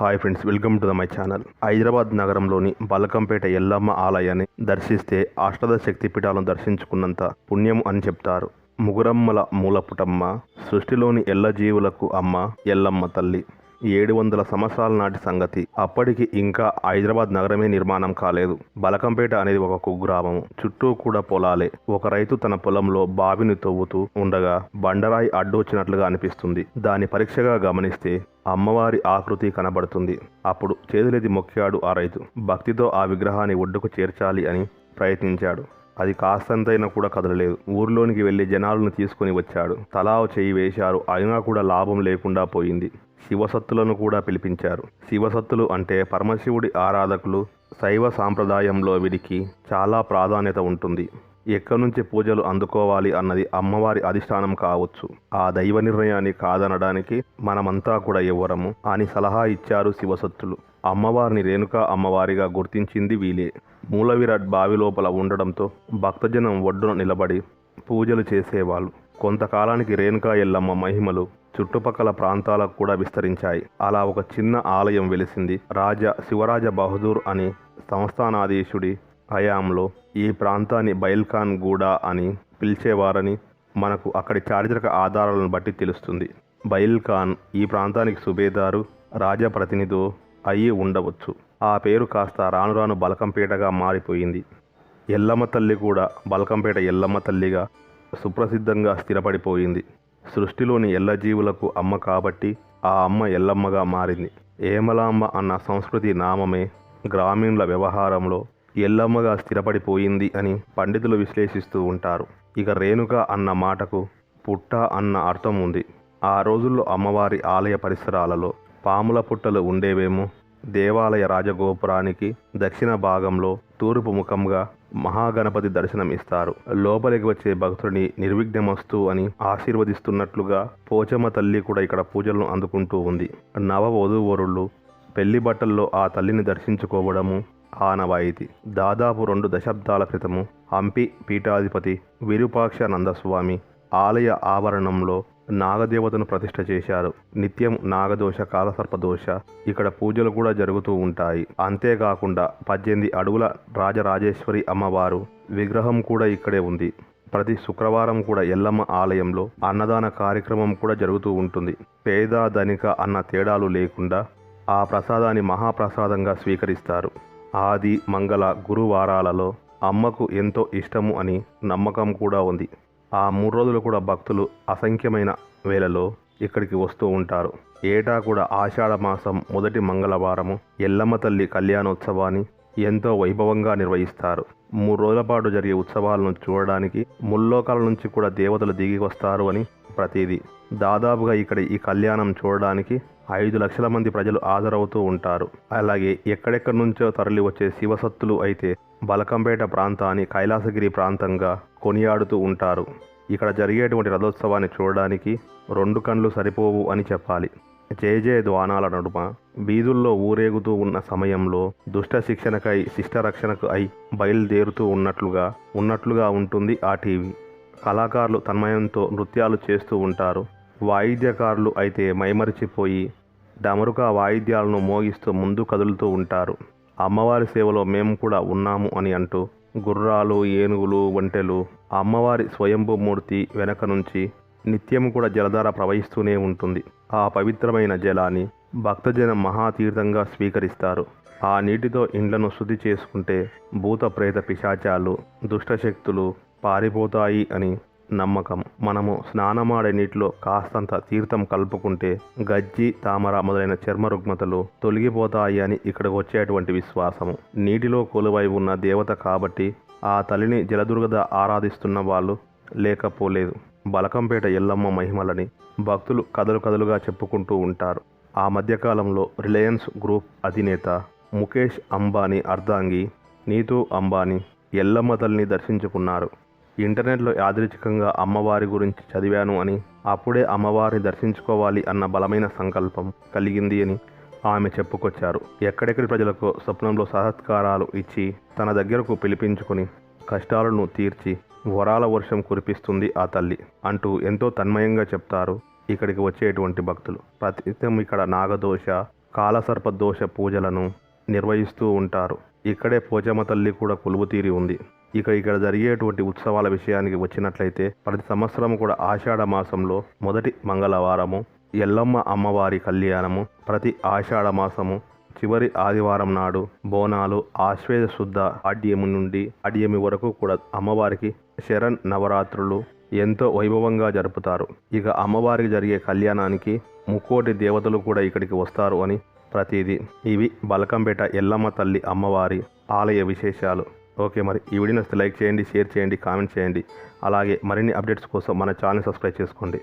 Hi friends welcome to the my channel Hyderabad నగరంలోని బలకంపేట ఎల్లమ్మ ఆలయాన్ని దర్శిస్తే అష్టద శక్తి పీఠాలను దర్శించుకున్నంత పుణ్యం అని చెప్తారు. ముగురమ్మల మూలపుటమ్మ సృష్టిలోని ఎల్ల జీవులకు అమ్మ ఎల్లమ్మ తల్లి. ఏడు వందల సంవత్సరాల నాటి సంగతి. అప్పటికి ఇంకా హైదరాబాద్ నగరమే నిర్మాణం కాలేదు. బలకంపేట అనేది ఒక కుగ్రామం. చుట్టూ కూడా పొలాలే. ఒక రైతు తన పొలంలో బావిని తవ్వుతూ ఉండగా బండరాయి అడ్డొచ్చినట్లుగా అనిపిస్తుంది. దాని పరీక్షగా గమనిస్తే అమ్మవారి ఆకృతి కనబడుతుంది. అప్పుడు చేతులెది మొక్కాడు ఆ రైతు. భక్తితో ఆ విగ్రహాన్ని ఒడ్డుకు చేర్చాలి అని ప్రయత్నించాడు. అది కాస్తంతైనా కూడా కదలలేదు. ఊర్లోనికి వెళ్ళి జనాలను తీసుకుని వచ్చాడు. తలా చేయి చెయ్యి వేశారు. అయినా కూడా లాభం లేకుండా పోయింది. శివసత్తులను కూడా పిలిపించారు. శివసత్తులు అంటే పరమశివుడి ఆరాధకులు శైవ సాంప్రదాయంలో వీరికి చాలా ప్రాధాన్యత ఉంటుంది. ఎక్కడి నుంచి పూజలు అందుకోవాలి అన్నది అమ్మవారి అధిష్టానం కావచ్చు. ఆ దైవ నిర్ణయాన్ని కాదనడానికి మనమంతా కూడా ఇవ్వరము అని సలహా ఇచ్చారు శివసత్తులు. అమ్మవారిని రేణుకా అమ్మవారిగా గుర్తించింది వీలే మూలవిరాట్ బావి లోపల ఉండడంతో భక్తజనం ఒడ్డున నిలబడి పూజలు చేసేవాళ్ళు. కొంతకాలానికి రేణుకా ఎల్లమ్మ మహిమలు చుట్టుపక్కల ప్రాంతాలకు కూడా విస్తరించాయి. అలా ఒక చిన్న ఆలయం వెలిసింది. రాజా శివరాజ బహదూర్ అని సంస్థానాధీశుడి హయాంలో ఈ ప్రాంతాన్ని బైల్ఖాన్ గూడా అని పిలిచేవారని మనకు అక్కడి చారిత్రక ఆధారాలను బట్టి తెలుస్తుంది. బైల్ఖాన్ ఈ ప్రాంతానికి సుబేదారు రాజప్రతినిధో అయ్యి ఉండవచ్చు. ఆ పేరు కాస్త రాను రాను బలకంపేటగా మారిపోయింది. ఎల్లమ్మ తల్లి కూడా బలకంపేట ఎల్లమ్మ తల్లిగా సుప్రసిద్ధంగా స్థిరపడిపోయింది. సృష్టిలోని ఎల్ల జీవులకు అమ్మ కాబట్టి ఆ అమ్మ ఎల్లమ్మగా మారింది. ఏమలాంబ అన్న సంస్కృతి నామమే గ్రామీణుల వ్యవహారంలో ఎల్లమ్మగా స్థిరపడిపోయింది అని పండితులు విశ్లేషిస్తూ ఉంటారు. ఇక రేణుక అన్న మాటకు పుట్ట అన్న అర్థం ఉంది. ఆ రోజుల్లో అమ్మవారి ఆలయ పరిసరాలలో పాముల పుట్టలు ఉండేవేమో? దేవాలయ రాజగోపురానికి దక్షిణ భాగంలో తూర్పు ముఖంగా మహాగణపతి దర్శనం ఇస్తారు లోపలికి వచ్చే భక్తుడిని నిర్విఘ్నమస్తు అని ఆశీర్వదిస్తున్నట్లుగా పోచమ్మ తల్లి కూడా ఇక్కడ పూజలను అందుకుంటూ ఉంది. నవ వధూవరులు పెళ్ళి బట్టల్లో ఆ తల్లిని దర్శించుకోవడము ఆనవాయితీ. దాదాపు రెండు దశాబ్దాల క్రితము హంపి పీఠాధిపతి విరూపాక్షానందస్వామి ఆలయ ఆవరణంలో నాగదేవతను ప్రతిష్ఠ చేశారు. నిత్యం నాగదోష కాలసర్పదోష ఇక్కడ పూజలు కూడా జరుగుతూ ఉంటాయి. అంతేకాకుండా పద్దెనిమిది అడుగుల రాజరాజేశ్వరి అమ్మవారు విగ్రహం కూడా ఇక్కడే ఉంది. ప్రతి శుక్రవారం కూడా ఎల్లమ్మ ఆలయంలో అన్నదాన కార్యక్రమం కూడా జరుగుతూ ఉంటుంది. పేద ధనిక అన్న తేడాలు లేకుండా ఆ ప్రసాదాన్ని మహాప్రసాదంగా స్వీకరిస్తారు. ఆది మంగళ గురువారాలలో అమ్మకు ఎంతో ఇష్టము అని నమ్మకం కూడా ఉంది. ఆ మూడు రోజులు కూడా భక్తులు అసంఖ్యమైన వేళలో ఇక్కడికి వస్తూ ఉంటారు. ఏటా కూడా ఆషాఢ మాసం మొదటి మంగళవారము ఎల్లమ్మ తల్లి కళ్యాణోత్సవాన్ని ఎంతో వైభవంగా నిర్వహిస్తారు. మూడు రోజుల పాటు జరిగే ఉత్సవాలను చూడడానికి ముల్లోకాల నుంచి కూడా దేవతలు దిగి వస్తారు అని ప్రతీది. దాదాపుగా ఇక్కడ ఈ కళ్యాణం చూడడానికి ఐదు లక్షల మంది ప్రజలు హాజరవుతూ ఉంటారు. అలాగే ఎక్కడెక్కడి నుంచో తరలి వచ్చే శివసత్తులు అయితే బలకంపేట ప్రాంతాన్ని కైలాసగిరి ప్రాంతంగా కొనియాడుతూ ఉంటారు. ఇక్కడ జరిగేటువంటి రథోత్సవాన్ని చూడడానికి రెండు కళ్ళు సరిపోవు అని చెప్పాలి. జయ జయ ద్వానాల నడుమ. వీధుల్లో ఊరేగుతూ ఉన్న సమయంలో దుష్ట శిక్షణకై శిష్ట రక్షణకు అయి బయలుదేరుతూ ఉన్నట్లుగా ఉన్నట్లుగా ఉంటుంది ఆ టీవీ. కళాకారులు తన్మయంతో నృత్యాలు చేస్తూ ఉంటారు. వాయిద్యకారులు అయితే మైమరిచిపోయి డమరుక వాయిద్యాలను మోగిస్తూ ముందు కదులుతూ ఉంటారు. అమ్మవారి సేవలో మేము కూడా ఉన్నాము అని అంటూ గుర్రాలు ఏనుగులు ఒంటెలు అమ్మవారి స్వయంభూమూర్తి వెనక నుంచి నిత్యం కూడా జలధార ప్రవహిస్తూనే ఉంటుంది. ఆ పవిత్రమైన జలాన్ని భక్తజనం మహాతీర్థంగా స్వీకరిస్తారు. ఆ నీటితో ఇండ్లను శుద్ధి చేసుకుంటే భూత ప్రేత పిశాచాలు దుష్టశక్తులు పారిపోతాయి అని నమ్మకం. మనము స్నానమాడే నీటిలో కాస్తంత తీర్థం కలుపుకుంటే గజ్జి తామర మొదలైన చర్మ రుగ్మతలు తొలగిపోతాయి అని ఇక్కడికి వచ్చేటువంటి విశ్వాసము. నీటిలో కొలువై ఉన్న దేవత కాబట్టి ఆ తల్లిని జలదుర్గద ఆరాధిస్తున్న వాళ్ళు లేకపోలేదు. బలకంపేట ఎల్లమ్మ మహిమలని భక్తులు కథలు కథలుగా చెప్పుకుంటూ ఉంటారు. ఆ మధ్యకాలంలో రిలయన్స్ గ్రూప్ అధినేత ముఖేష్ అంబానీ అర్ధాంగి నీతూ అంబానీ ఎల్లమ్మ తల్లిని దర్శించుకున్నారు. ఇంటర్నెట్లో యాదృచ్ఛికంగా అమ్మవారి గురించి చదివాను అని అప్పుడే అమ్మవారిని దర్శించుకోవాలి అన్న బలమైన సంకల్పం కలిగింది అని ఆమె చెప్పుకొచ్చారు. ఎక్కడెక్కడి ప్రజలకు స్వప్నంలో సహత్కారాలు ఇచ్చి తన దగ్గరకు పిలిపించుకుని కష్టాలను తీర్చి వరాల వర్షం కురిపిస్తుంది ఆ తల్లి అంటూ ఎంతో తన్మయంగా చెప్తారు ఇక్కడికి వచ్చేటువంటి భక్తులు. ప్రతినిత్యం ఇక్కడ నాగదోష కాలసర్ప దోష పూజలను నిర్వహిస్తూ ఉంటారు. ఇక్కడే పోచమ్మ తల్లి కూడా కొలువు తీరి ఉంది. ఇక ఇక్కడ జరిగేటువంటి ఉత్సవాల విషయానికి వచ్చినట్లయితే ప్రతి సంవత్సరం కూడా ఆషాఢ మాసంలో మొదటి మంగళవారము ఎల్లమ్మ అమ్మవారి కళ్యాణము ప్రతి ఆషాఢ మాసము చివరి ఆదివారం నాడు బోనాలు ఆశ్వేద శుద్ధ ఆడ్యమి నుండి ఆడ్యమి వరకు కూడా అమ్మవారికి శరణ్ నవరాత్రులు ఎంతో వైభవంగా జరుపుతారు. ఇక అమ్మవారికి జరిగే కళ్యాణానికి ముక్కోటి దేవతలు కూడా ఇక్కడికి వస్తారు అని ప్రతిదీ. ఇవి బలకంపేట ఎల్లమ్మ తల్లి అమ్మవారి ఆలయ విశేషాలు. ఓకే మరి ఈ వీడియో నచ్చితే లైక్ చేయండి షేర్ చేయండి కామెంట్ చేయండి. అలాగే మరిన్ని అప్డేట్స్ కోసం మన ఛానల్ సబ్స్క్రైబ్ చేసుకోండి.